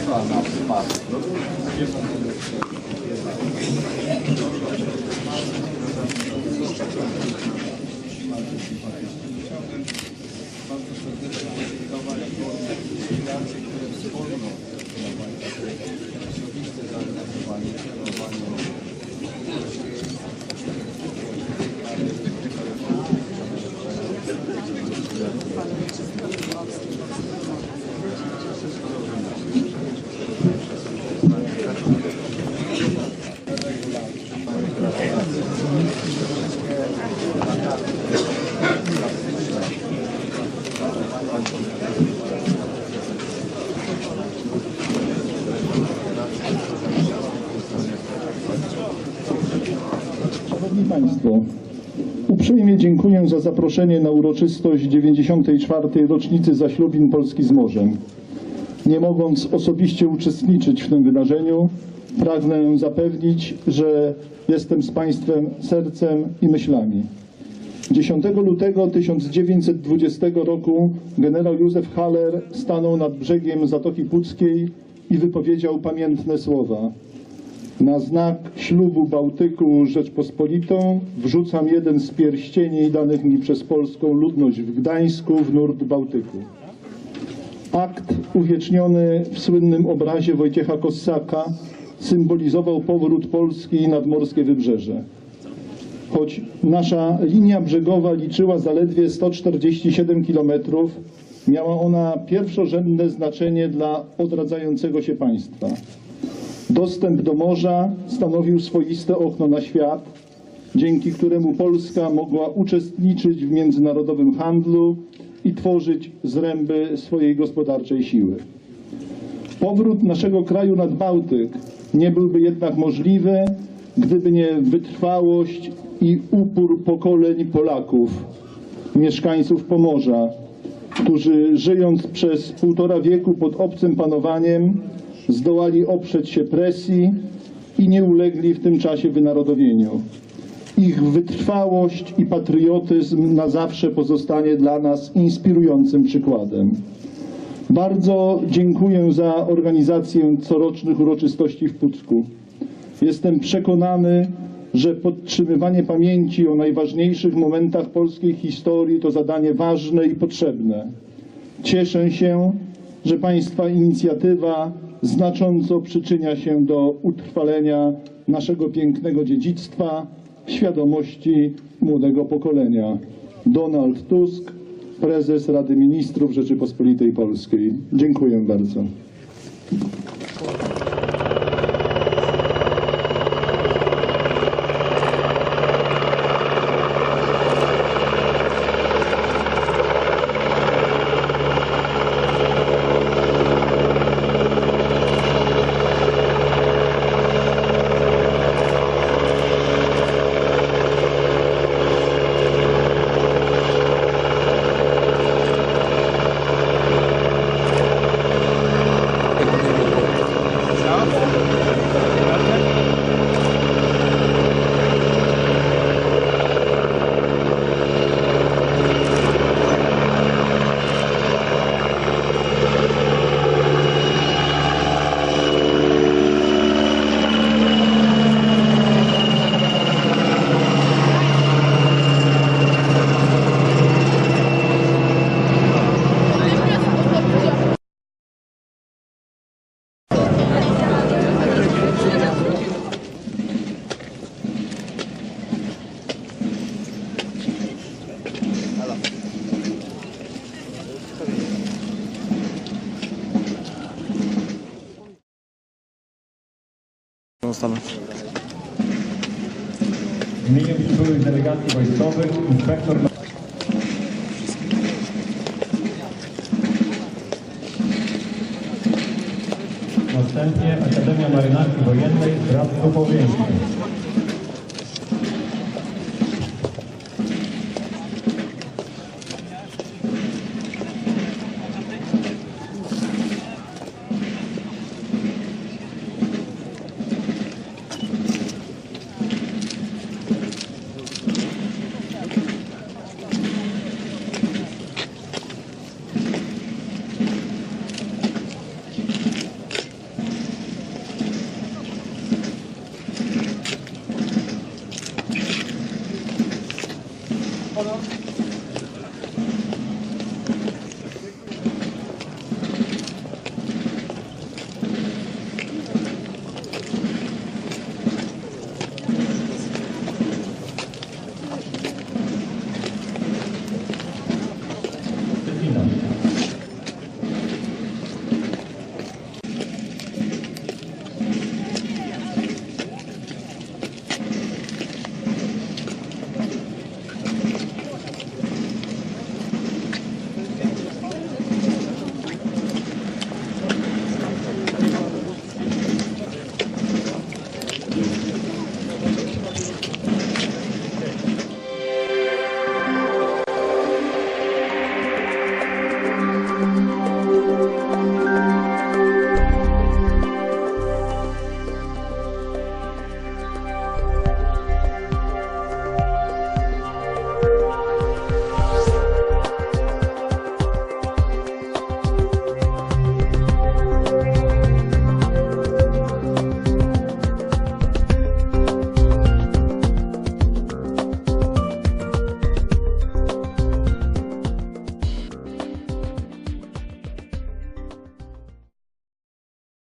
Chciałbym bardzo serdecznie podziękować organizacji, które wspólnie osobiste zaangażowanie Szanowni Państwo, uprzejmie dziękuję za zaproszenie na uroczystość 94. rocznicy zaślubin Polski z Morzem. Nie mogąc osobiście uczestniczyć w tym wydarzeniu, pragnę zapewnić, że jestem z Państwem sercem i myślami. 10 lutego 1920 roku generał Józef Haller stanął nad brzegiem Zatoki Puckiej i wypowiedział pamiętne słowa. Na znak ślubu Bałtyku Rzeczpospolitą wrzucam jeden z pierścieni danych mi przez polską ludność w Gdańsku w nurt Bałtyku. Akt uwieczniony w słynnym obrazie Wojciecha Kossaka symbolizował powrót Polski nad morskie wybrzeże. Choć nasza linia brzegowa liczyła zaledwie 147 km, miała ona pierwszorzędne znaczenie dla odradzającego się państwa. Dostęp do morza stanowił swoiste okno na świat, dzięki któremu Polska mogła uczestniczyć w międzynarodowym handlu i tworzyć zręby swojej gospodarczej siły. Powrót naszego kraju nad Bałtyk nie byłby jednak możliwy, gdyby nie wytrwałość i upór pokoleń Polaków, mieszkańców Pomorza, którzy żyjąc przez półtora wieku pod obcym panowaniem, zdołali oprzeć się presji i nie ulegli w tym czasie wynarodowieniu. Ich wytrwałość i patriotyzm na zawsze pozostanie dla nas inspirującym przykładem. Bardzo dziękuję za organizację corocznych uroczystości w Pucku. Jestem przekonany, że podtrzymywanie pamięci o najważniejszych momentach polskiej historii to zadanie ważne i potrzebne. Cieszę się, że Państwa inicjatywa znacząco przyczynia się do utrwalenia naszego pięknego dziedzictwa w świadomości młodego pokolenia. Donald Tusk, prezes Rady Ministrów Rzeczypospolitej Polskiej. Dziękuję bardzo. W imieniu przybyłych delegacji wojskowych inspektor Następnie Akademia Marynarki Wojennej w Radku Powiększym. Tá Falou.